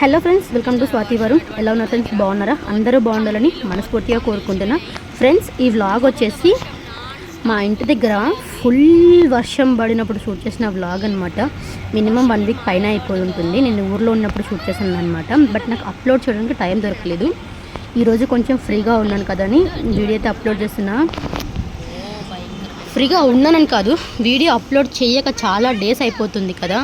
Hello friends welcome to Swathi Varun ఎలా ఉన్నారు friends బాగున్నారా? అందరూ బాగుండాలని మనస్ఫూర్తిగా కోరుకుంటున్నా. ఫ్రెండ్స్ ఈ వ్లాగ్ వచ్చేసి మా ఇంటి దగ్గర ఫుల్ వర్షం పడినప్పుడు షూట్ చేసిన వ్లాగ్ అనమాట మినిమం వన్ వీక్ పైన అయిపోయి ఉంటుంది. నేను ఊర్లో ఉన్నప్పుడు షూట్ చేశాను అనమాట బట్ నాకు అప్లోడ్ చేయడానికి టైం దొరకలేదు. ఈరోజు కొంచెం ఫ్రీగా ఉన్నాను కదా అని వీడియో అయితే అప్లోడ్ చేస్తున్నా. ఫ్రీగా ఉన్నానని కాదు వీడియో అప్లోడ్ చేయక చాలా డేస్ అయిపోతుంది కదా.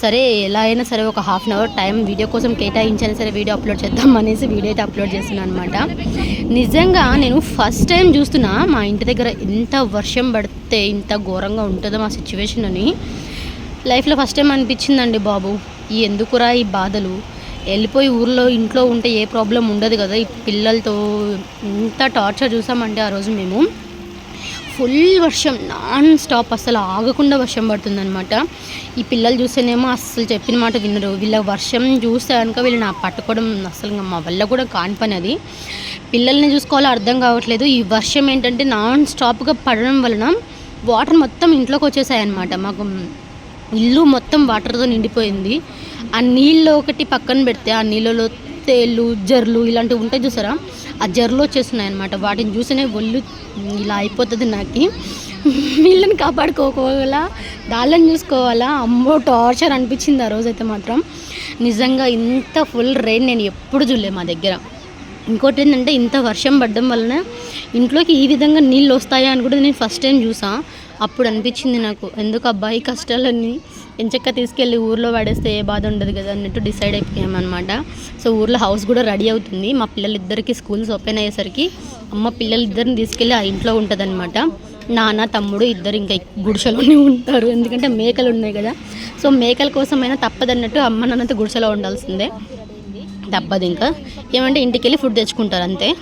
సరే ఎలా అయినా సరే ఒక half an hour time video కోసం కేటాయించైనా సరే వీడియో అప్లోడ్ చేద్దాం అనేసి వీడియో అయితే అప్లోడ్ చేస్తున్నాను అనమాట నిజంగా నేను ఫస్ట్ టైం చూస్తున్నా మా ఇంటి దగ్గర ఎంత వర్షం పడితే ఇంత ఘోరంగా ఉంటుందో మా సిచ్యువేషన్ అని. లైఫ్లో ఫస్ట్ టైం అనిపించిందండి బాబు. ఈ ఎందుకురా ఈ బాధలు? వెళ్ళిపోయి ఊర్లో ఇంట్లో ఉంటే ఏ ప్రాబ్లం ఉండదు కదా? ఈ పిల్లలతో ఇంత టార్చర్ చూసామంటే ఆ రోజు మేము. ఫుల్ వర్షం నాన్ స్టాప్ అసలు ఆగకుండా వర్షం పడుతుందనమాట ఈ పిల్లలు చూస్తేనేమో అస్సలు చెప్పిన మాట వినరు. వీళ్ళ వర్షం చూస్తే కనుక వీళ్ళు నా పట్టుకోవడం అసలు ఇంకా మా వల్ల కూడా కాని పని అది. పిల్లల్ని చూసుకోవాలో అర్థం కావట్లేదు. ఈ వర్షం ఏంటంటే నాన్ స్టాప్గా పడడం వలన వాటర్ మొత్తం ఇంట్లోకి వచ్చేసాయి అనమాట మాకు ఇల్లు మొత్తం వాటర్తో నిండిపోయింది. ఆ నీళ్ళు ఒకటి పక్కన పెడితే ఆ నీళ్ళలో తేళ్ళు జర్లు ఇలాంటివి ఉంటాయి చూసారా? ఆ జర్లు వచ్చేస్తున్నాయి అనమాట వాటిని చూసినే ఒళ్ళు ఇలా అయిపోతుంది నాకు. వీళ్ళని కాపాడుకోవాలా దాళ్ళని చూసుకోవాలా? అమ్మో టార్చర్ అనిపించింది ఆ రోజైతే మాత్రం. నిజంగా ఇంత ఫుల్ రెయిన్ నేను ఎప్పుడు చూడలే మా దగ్గర. ఇంకోటి ఏంటంటే ఇంత వర్షం పడడం వలన ఇంట్లోకి ఈ విధంగా నీళ్ళు వస్తాయా అని కూడా నేను ఫస్ట్ టైం చూసాను అప్పుడు అనిపించింది నాకు. ఎందుకు అబ్బాయి కష్టాలన్నీ ఎంచక్క తీసుకెళ్ళి ఊర్లో పడేస్తే ఏ బాధ ఉండదు కదా అన్నట్టు డిసైడ్ అయిపోయామన్నమాట. సో ఊర్లో హౌస్ కూడా రెడీ అవుతుంది. మా పిల్లలిద్దరికి స్కూల్స్ ఓపెన్ అయ్యేసరికి అమ్మ పిల్లలిద్దరిని తీసుకెళ్ళి ఆ ఇంట్లో ఉంటుందన్నమాట. నాన్న తమ్ముడు ఇద్దరు ఇంకా గుడిసెలోనే ఉంటారు. ఎందుకంటే మేకలు ఉన్నాయి కదా. సో మేకల కోసమైనా తప్పదన్నట్టు అమ్మ నాన్నతో గుడిసెలో ఉండాల్సిందే. తప్పదు ఇంకా. ఏమంటే ఇంటికి వెళ్ళి ఫుడ్ తెచ్చుకుంటారు అంతే.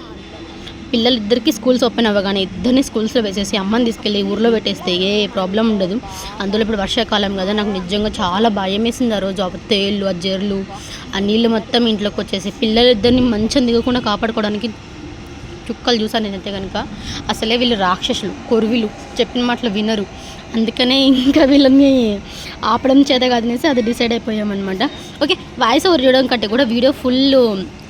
పిల్లలిద్దరికీ స్కూల్స్ ఓపెన్ అవ్వగానే ఇద్దరిని స్కూల్స్లో వేసేసి అమ్మని తీసుకెళ్ళి ఊర్లో పెట్టేస్తే ఏ ప్రాబ్లం ఉండదు. అందులో ఇప్పుడు వర్షాకాలం కదా నాకు నిజంగా చాలా భయం వేసింది ఆ రోజు. ఆ తేళ్ళు ఆ జర్లు ఆ నీళ్ళు మొత్తం ఇంట్లోకి వచ్చేసి పిల్లలిద్దరిని మంచం దిగకుండా కాపాడుకోవడానికి చుక్కలు చూసాను నేనైతే కనుక. అసలే వీళ్ళు రాక్షసులు కొరువిలు చెప్పిన మాటలు వినరు. అందుకనే ఇంకా వీళ్ళని ఆపడం చేత కాదనేసి అది డిసైడ్ అయిపోయామన్నమాట. ఓకే వాయిస్ ఓవర్ చూడడం కంటే కూడా వీడియో ఫుల్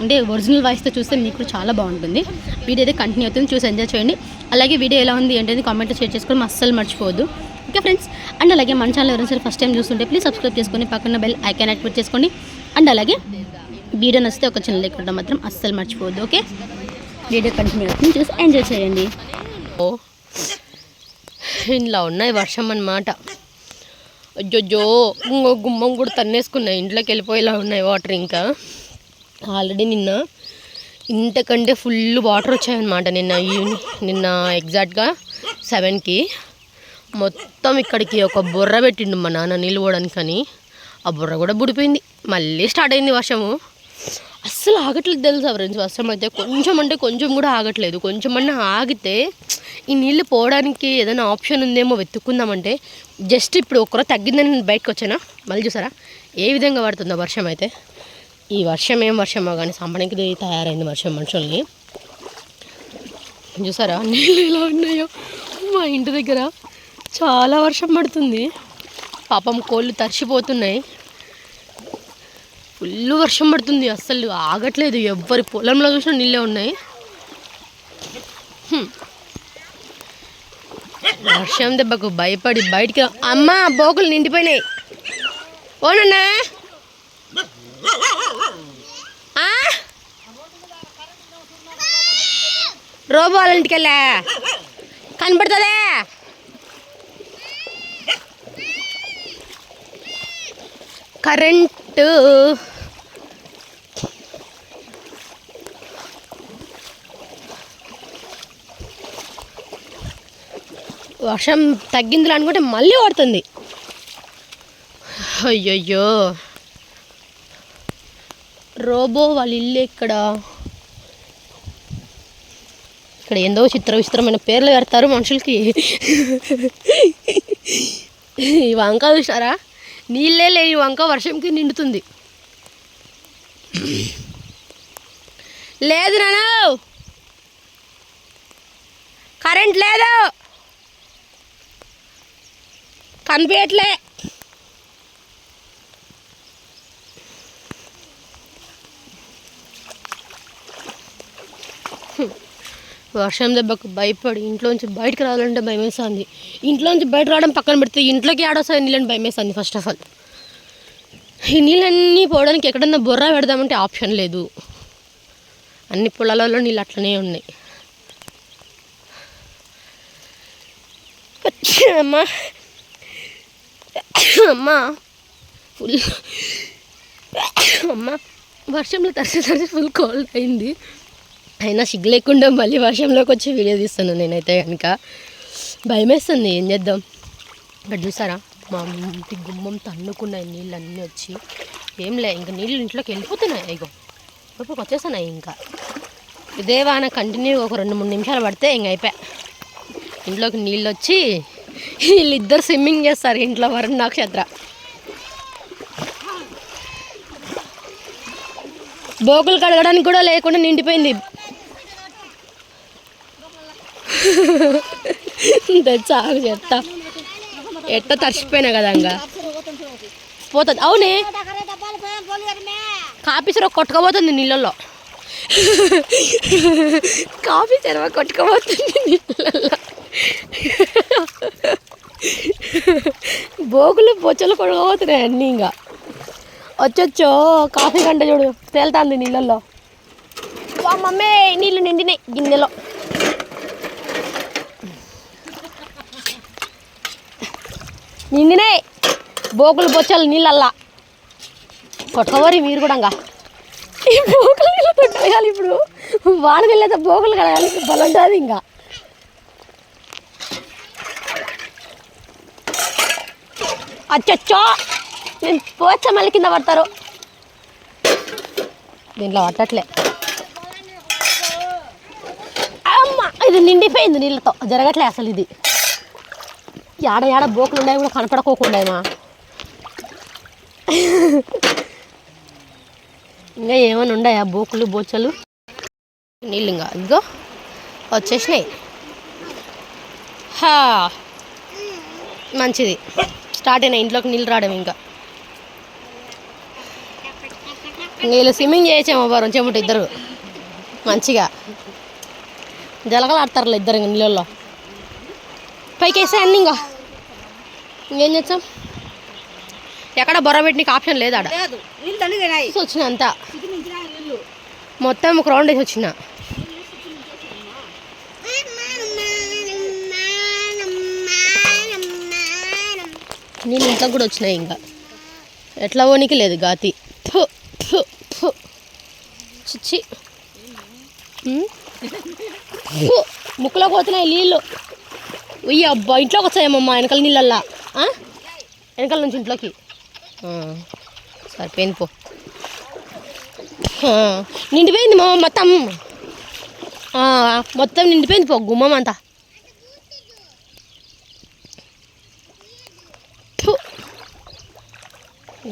అంటే ఒరిజినల్ వాయిస్తో చూస్తే మీకు కూడా చాలా బాగుంటుంది. వీడియో అయితే కంటిన్యూ అవుతుంది చూసి ఎంజాయ్ చేయండి. అలాగే వీడియో ఎలా ఉంది ఏంటంటే కామెంట్లో షేర్ చేసుకోవడం అస్సలు మర్చిపోవద్దు. ఓకే ఫ్రెండ్స్ అండ్ అలాగే మన ఛానల్ ఎవరైనా సరే ఫస్ట్ టైం చూస్తుంటే ప్లీజ్ సబ్స్క్రైబ్ చేసుకొని పక్కన బెల్ ఐకాన్ యాక్టివేట్ చేసుకోండి. అండ్ అలాగే వీడియో నచ్చితే ఒక చిన్న లైక్ మాత్రం అస్సలు మర్చిపోవద్దు ఓకే? వీడియో కంటిన్యూ అవుతుంది చూసి ఎంజాయ్ చేయండి. ఓ. ఇలా ఉన్నాయి వర్షం అన్నమాట. అయ్యో ఇంకో గుమ్మం కూడా తన్నేసుకున్నాయి ఇంట్లోకి వెళ్ళిపోయేలా ఉన్నాయి వాటర్ ఇంకా. ఆల్రెడీ నిన్న ఇంతకంటే ఫుల్ వాటర్ వచ్చాయన్నమాట. నిన్న ఈవినింగ్ నిన్న ఎగ్జాక్ట్గా సెవెన్కి. మొత్తం ఇక్కడికి ఒక బుర్ర పెట్టిండు మా నాన్న నీళ్ళు పోవడానికని. ఆ బుర్ర కూడా బుడిపోయింది. మళ్ళీ స్టార్ట్ అయింది వర్షము. అస్సలు ఆగట్లేదు తెలుసా ఫ్రెండ్స్? వర్షం అయితే కొంచెం అంటే కొంచెం కూడా ఆగట్లేదు. కొంచెం అన్నా ఆగితే ఈ నీళ్ళు పోవడానికి ఏదైనా ఆప్షన్ ఉందేమో వెతుక్కుందామంటే జస్ట్ ఇప్పుడు ఒక్కరో తగ్గిందని నేను బయటకు వచ్చానా? మళ్ళీ చూసారా? ఏ విధంగా పడుతుందో వర్షం అయితే. ఈ వర్షం ఏం వర్షమో కానీ సంపడానికి తయారైంది వర్షం మనుషుల్ని. చూసారా? నీళ్ళు ఎలా ఉన్నాయో? మా ఇంటి దగ్గర చాలా వర్షం పడుతుంది. పాపం కోళ్ళు తరిచిపోతున్నాయి ఫుల్ వర్షం పడుతుంది అస్సలు ఆగట్లేదు. ఎవ్వరి పొలంలో చూసినా నీళ్ళే ఉన్నాయి. వర్షం దెబ్బకు భయపడి బయటికి అమ్మ అమ్మా బోకులు నిండిపోయినాయి. ఓనన్నా. రోబో వాళ్ళ ఇంటికి వెళ్ళా కనపడుతుందే కరెంటు వర్షం తగ్గిందిలా అనుకుంటే మళ్ళీ పడుతుంది. అయ్యయ్యో. రోబో వాళ్ళ ఇల్లు ఇక్కడ ఇక్కడ ఏందో చిత్ర విచిత్రమైన పేర్లు పెడతారు మనుషులకి. ఈ వంక చూసారా నీళ్ళే లేని వంక వర్షంకి నిండుతుంది. లేదు నాన్న. కరెంట్ లేదు. కనిపించట్లే. వర్షం దెబ్బకు భయపడి ఇంట్లోంచి బయటకు రావాలంటే భయమేస్తుంది. ఇంట్లోంచి బయట రావడం పక్కన పెడితే ఇంట్లోకి ఆడొస్తాయి నీళ్ళని భయమేస్తుంది ఫస్ట్ ఆఫ్ ఆల్ ఈ నీళ్ళన్నీ పోవడానికి ఎక్కడన్నా బుర్ర పెడదామంటే ఆప్షన్ లేదు. అన్ని పొలాలలో నీళ్ళు అట్లనే ఉన్నాయి. అమ్మా. అమ్మ. ఫుల్ అమ్మ వర్షంలో తడిసి తడిసి ఫుల్ కోల్డ్ అయింది. అయినా సిగ్గు లేకుండా మళ్ళీ వర్షంలోకి వచ్చి వీడియో తీస్తాను నేనైతే కనుక. భయమేస్తుంది ఏం చేద్దాం? ఇక్కడ చూసారా? మా ఇంటి గుమ్మం తన్నుకున్నాయి నీళ్ళు అన్నీ వచ్చి ఏం లే ఇంకా నీళ్ళు ఇంట్లోకి వెళ్ళిపోతున్నాయి. ఇగో ఇప్పుడు వచ్చేస్తున్నాయి ఇంకా. ఇదే వాన కంటిన్యూ ఒక రెండు మూడు నిమిషాలు పడితే ఇంక అయిపోయా. ఇంట్లోకి నీళ్ళు వచ్చి వీళ్ళిద్దరు స్విమ్మింగ్ చేస్తారు ఇంట్లో వరుణ్ నక్షత్ర బోకులు కడగడానికి కూడా లేకుండా నిండిపోయింది. చాలు చెత్త. ఎట్ట తరిచిపోయినా కదా ఇంకా పోతుంది. అవునే. కాఫీ కొట్టుకపోతుంది నీళ్ళల్లో. కాఫీ చెరవ కొట్టుకోబోతుంది నీళ్ళల్లో. బోగులు బొచ్చలు కొట్టుకోబోతున్నాయి అన్నీ ఇంకా. వచ్చొచ్చో కాఫీ గంట చూడు తేలుతుంది నీళ్ళల్లో. మమ్మే మమ్మీ నీళ్ళు నిండినాయి గిన్నెలో. నిండినాయి బోకులు బొచ్చలు నీళ్ళల్లా. కొట్టుకోవరి మీరు కూడా ఇంకా. ఈ బోకులు నీళ్ళు ఇప్పుడు. వాన వెళ్ళేది బోగులు కడగాలి. బలంటుంది ఇంకా. అచ్చచ్చో! నేను పోచ్చ మళ్ళీ కింద పడతారు. దీంట్లో పట్టట్లే. అమ్మ! ఇది నిండిపోయింది నీళ్ళతో. జరగట్లే అసలు ఇది. యాడ యాడ బోకులు ఉన్నాయి కూడా కనపడకోకుండా ఇంకా ఏమైనా ఉన్నాయా బోకులు బోచలు? నీళ్ళు ఇంకా ఇదిగో వచ్చేసినాయి. హా! మంచిది. స్టార్ట్ అయినా ఇంట్లోకి నీళ్ళు రావడం ఇంకా. నీళ్ళు స్విమ్మింగ్ చేసాము వారం చెమట ఇద్దరు. మంచిగా. జలగలు ఆడతారులే ఇద్దరు ఇంక నీళ్ళల్లో. పైకి వేసే ఇంకా ఇంకేం చేస్తాం? ఎక్కడ బొర్ర పెట్టినకి ఆప్షన్ లేదు. ఆడ లేదు నీళ్ళు దండిగాయి తీసి వచ్చిన అంతా ఇది నుంచి నీళ్ళు మొత్తం ఒక రౌండ్ వేసి వచ్చిన. నేను ఇంట్లో కూడా వచ్చినాయి ఇంకా. ఎట్లా పోనీకి లేదు గాతి. చిచ్చి. ముక్కులోకి పోతున్నాయి నీళ్ళు. ఉయ్య అబ్బా ఇంట్లోకి వచ్చాయేమమ్మా వెనకాల నీళ్ళల్లా? వెనకాల నుంచి ఇంట్లోకి. సరిపోయింది పో. నిండిపోయింది మా మొత్తం. ఆ, మొత్తం నిండిపోయింది పో గుమ్మం అంతా.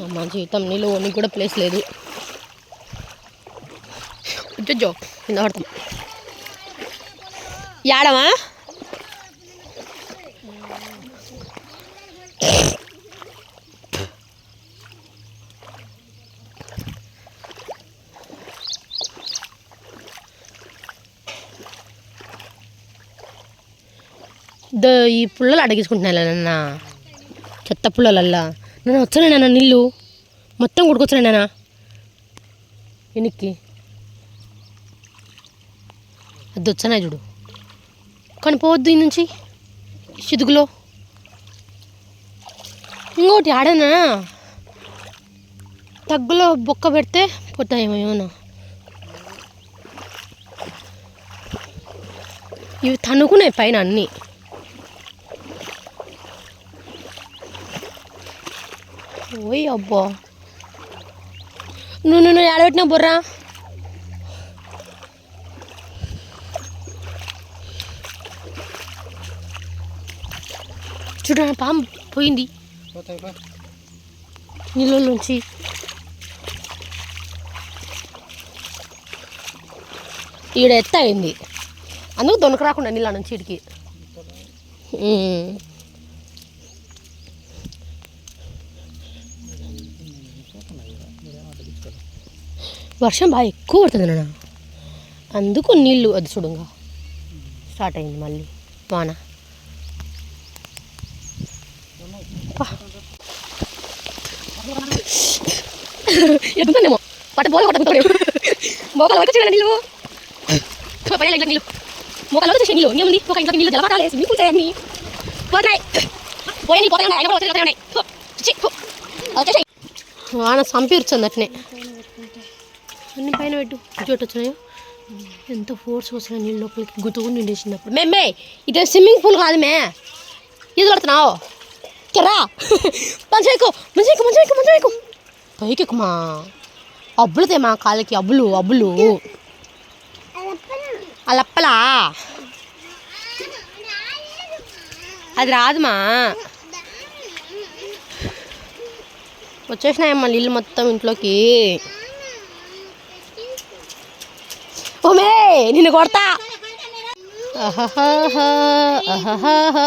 మా జీవితం నీళ్ళు ఓనికి కూడా ప్లేస్ లేదు. జో కింద పడతాం. యాడమా ద ఈ పుల్లలు అడిగించుకుంటున్నా నాన్న. చెత్త పుల్లలల్లా. నేను వచ్చాను నాన్న నీళ్ళు. మొత్తం కొడుకొచ్చాను నాన్న. వెనక్కి. అది వచ్చానా చూడు. కానీ పోవద్దు ఈ నుంచి. చిదుగులో ఇంకోటి ఆడనా? తగ్గులో బొక్క పెడితే పోతాయేమో ఏమన్నా. ఇవి తనుకున్నాయి పైన అన్నీ. ఓయ్ అబ్బా. నువ్వు నువ్వు ఆడబెట్టినా బుర్రా? చూడ పాము పోయింది. నీళ్ళలోంచి ఈడ ఎత్త అయింది అందుకు దొనక రాకుండా నీళ్ళ నుంచి ఇడికి. వర్షం బాగా ఎక్కువ పడుతుంది నాన్న. అందుకు నీళ్ళు అది చూడంగా. స్టార్ట్ అయింది మళ్ళీ. వాన. ఎత్తుందేమో పట్ట బోల కొట్టుకుంటాడు మోకాలు వరకు చూడండి నీళ్ళు? పడే ఇంట్లో నీళ్ళు. మోకాలు వచ్చి నీళ్ళు. ఇంకేముంది? ఒక ఇంట్లో నీళ్ళు జలపాటాలు వేసి నీళ్ళు చేయండి పోతున్నాయి. పోయి నీళ్ళు పోతాయి ఉన్నాయి. వచ్చేసాయి. వాన సంపీర్చుంది అట్నే అన్ని పైన పెట్టు. చోటు వచ్చినాయో ఎంత ఫోర్స్ వచ్చినాయి నీళ్ళు లోపలికి గుతుకు నిండేసినప్పుడు. మేమే ఇదే స్విమ్మింగ్ పూల్ కాదు మే. ఇది పడుతున్నావు? కెరా మంచిగా మంచిగా మంచిగా మంచిగా పైకి ఎక్కుమా అబ్బులతే మా కాళ్ళకి అబ్బులు అబ్బులు. అలప్పలా అది రాదుమా వచ్చేసినాయమ్మా నీళ్ళు మొత్తం ఇంట్లోకి. నిన్ను కొడతా. అహహహ, అహహహ.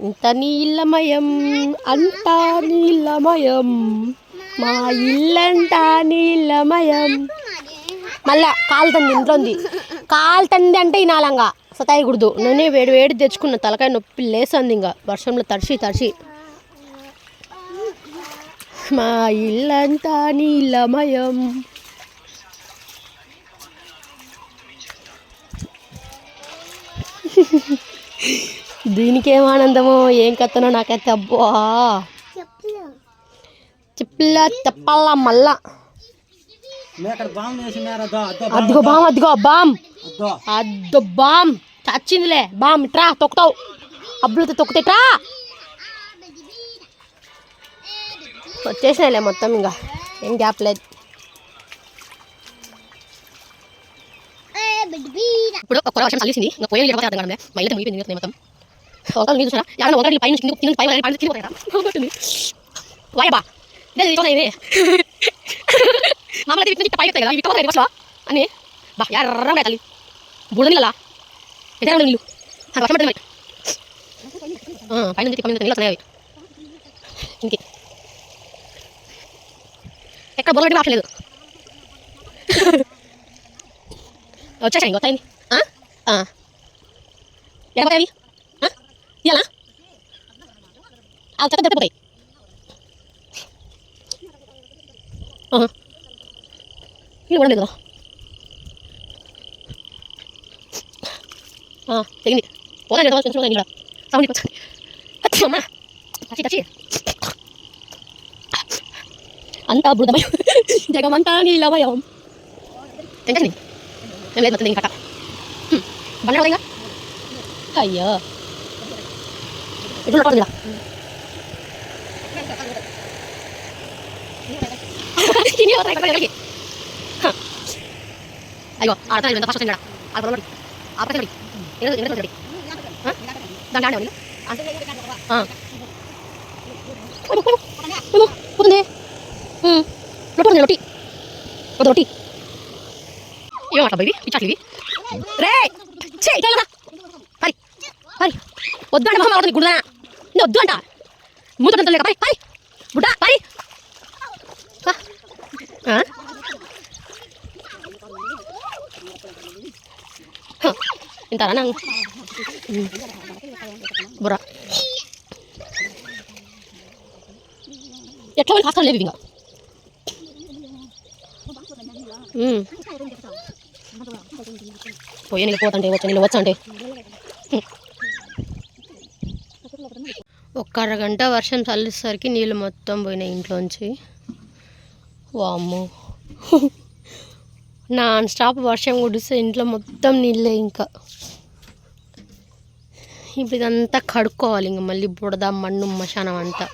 ఇంత నీలమయం అంత నీలమయం మా ఇల్లంతా నీలమయం. మళ్ళా కాలుతంది ఇంట్లో ఉంది. కాలుతంది అంటే ఇనాలంగా. సతాయకూడదు. నేనే వేడి వేడి తెచ్చుకున్న తలకాయ నొప్పి లేస్తుంది ఇంకా. వర్షంలో తడిసి తడిసి మా ఇల్లంతా నీలమయం. దీనికి ఏం ఆనందమో? ఏం కథనో నాకైతే అబ్బా. చెప్పలా చెప్పాలా మళ్ళా? అదిగో బామ్ అదిగో బామ్ అదో అద్దు. బామ్ చచ్చిందిలే. బామ్ ట్రా తొక్కుతావు. అబ్బులతో తొక్కితే ట్రా వచ్చేసినాయిలే మొత్తం ఇంకా. ఏం గ్యాప్ లేదు. ఇప్పుడు ఒక వర్షం కలిసింది ఇంకా పోయే లేకపోతే అర్థం కాదు మా ముగిపోయింది ఇంకా మొత్తం ఒకళ్ళు నీళ్ళు చూసారా యాడ ఒకటి పైన కింద కింద పై పైన కింద పోతుంది వాయబా ఇదే ఇది ఇదే మామూలు అయితే ఇట్లా పైకి కదా ఇట్లా పోతాయి బస్సులో అని బా ఎర్రగా తల్లి బుడ నీళ్ళ ఎదే నీళ్ళు వర్షం పడుతుంది మరి పైన నుంచి నీళ్ళు వస్తున్నాయి అవి ఇంకే ఎక్కడ బుర్ర పెట్టి రావట్లేదు వచ్చేసాయి ఇంకొక అయింది ఎక్కడ పోతాయి అవి ఆ? ఇయ్యాలా ఆ చెత్త దొరికిపోతాయి ఇది కూడా లేదు కదా ఆ, తెగింది పోతాయి కదా కొంచెం కూడా సౌండ్ కొంచెం అచ్చి అమ్మా టచ్చి టచ్చి అంతా బుడదమయం జగమంతా నీలమయం తెంచండి ఏం లేదు మొత్తం ఇంకా బండ ఇంకా అయ్యో ఎటు పడుతుంది అయ్యో ఆడతా ఎంత ఫస్ట్ వచ్చిందా ఆడ ఆపరేషన్ ఏదో ఏదో దాని ఆడే పోతుంది రొట్టి రొట్టి ఒక ఏం ఏమాట ఇవి ఇచ్చాట్లు ఇవి రే చే ఇట్లా పరి పరి అంటే మొహం అవుతుంది గుడ్డా నేను వద్దు అంట మూత లేక పరి పరి గుడ్డా పరి పా. ఆ? హ, ఇంతారా నా బుర్రా ఎట్లా వాళ్ళు కాస్తాను లేవు పోయే నీళ్ళు పోతుంటే వచ్చే నీళ్ళు వచ్చా అంటే ఒక్క అరగంట వర్షం చల్లేసరికి నీళ్ళు మొత్తం పోయినాయి ఇంట్లోంచి. వామ్మో. నాన్ స్టాప్ వర్షం కుడిస్తే ఇంట్లో మొత్తం నీళ్ళే ఇంకా. ఇప్పుడు ఇదంతా కడుక్కోవాలి ఇంకా మళ్ళీ బుడద మన్ను మశానం అంతా.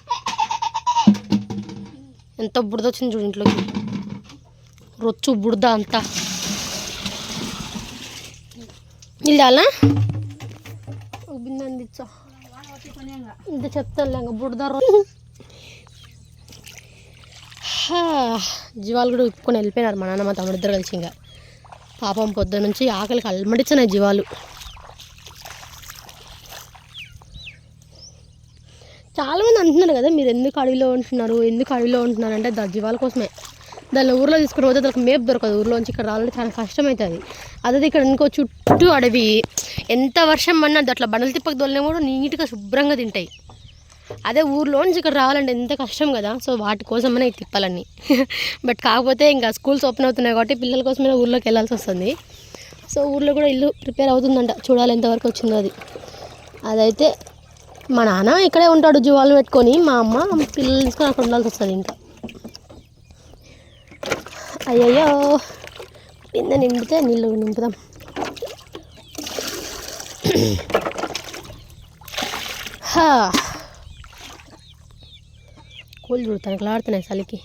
ఎంత బుడద వచ్చింది చూడు ఇంట్లోకి. రొచ్చు బుడద అంతా. బిందె అందించా ఇంత చెప్తాను ఇంకా బుడద రొ హా, జీవాలు కూడా ఇప్పుకొని వెళ్ళిపోయినారు మా నాన్న మా తమ్ముడు ఇద్దరు కలిసి ఇంకా. పాపం పొద్దు నుంచి ఆకలికి అల్మడిచ్చినాయి జీవాలు. చాలామంది అంటున్నారు కదా మీరు ఎందుకు అడవిలో ఉంటున్నారు ఎందుకు అడవిలో ఉంటున్నారు అంటే జీవాల కోసమే. దానిలో ఊర్లో తీసుకుని పోతే దానికి మేపు దొరకదు ఊర్లోంచి ఇక్కడ రావాలంటే చాలా కష్టం అవుతుంది అదే ఇక్కడ ఇంకో చుట్టూ అడవి. ఎంత వర్షం పడినా అట్లా బండలు తిప్పకు దొల్లినా కూడా నీట్గా శుభ్రంగా తింటాయి. అదే ఊర్లోంచి ఇక్కడ రావాలంటే ఎంత కష్టం కదా. సో వాటి కోసమైనా ఈ తిప్పాలని బట్ కాకపోతే ఇంకా స్కూల్స్ ఓపెన్ అవుతున్నాయి కాబట్టి పిల్లల కోసమే ఊర్లోకి వెళ్ళాల్సి వస్తుంది. సో ఊర్లో కూడా ఇల్లు ప్రిపేర్ అవుతుందంట. చూడాలి ఎంతవరకు వచ్చిందో అది. అదైతే మా నాన్న ఇక్కడే ఉంటాడు జువాలు పెట్టుకొని మా అమ్మ పిల్లలు తీసుకొని అక్కడ ఉండాల్సి వస్తుంది ఇంకా. అయ్యయ్యో. కింద నింపితే నీళ్ళు నింపుదాం. కూల్ చూడతాను చూడు ఆడుతున్నాయి చలికి.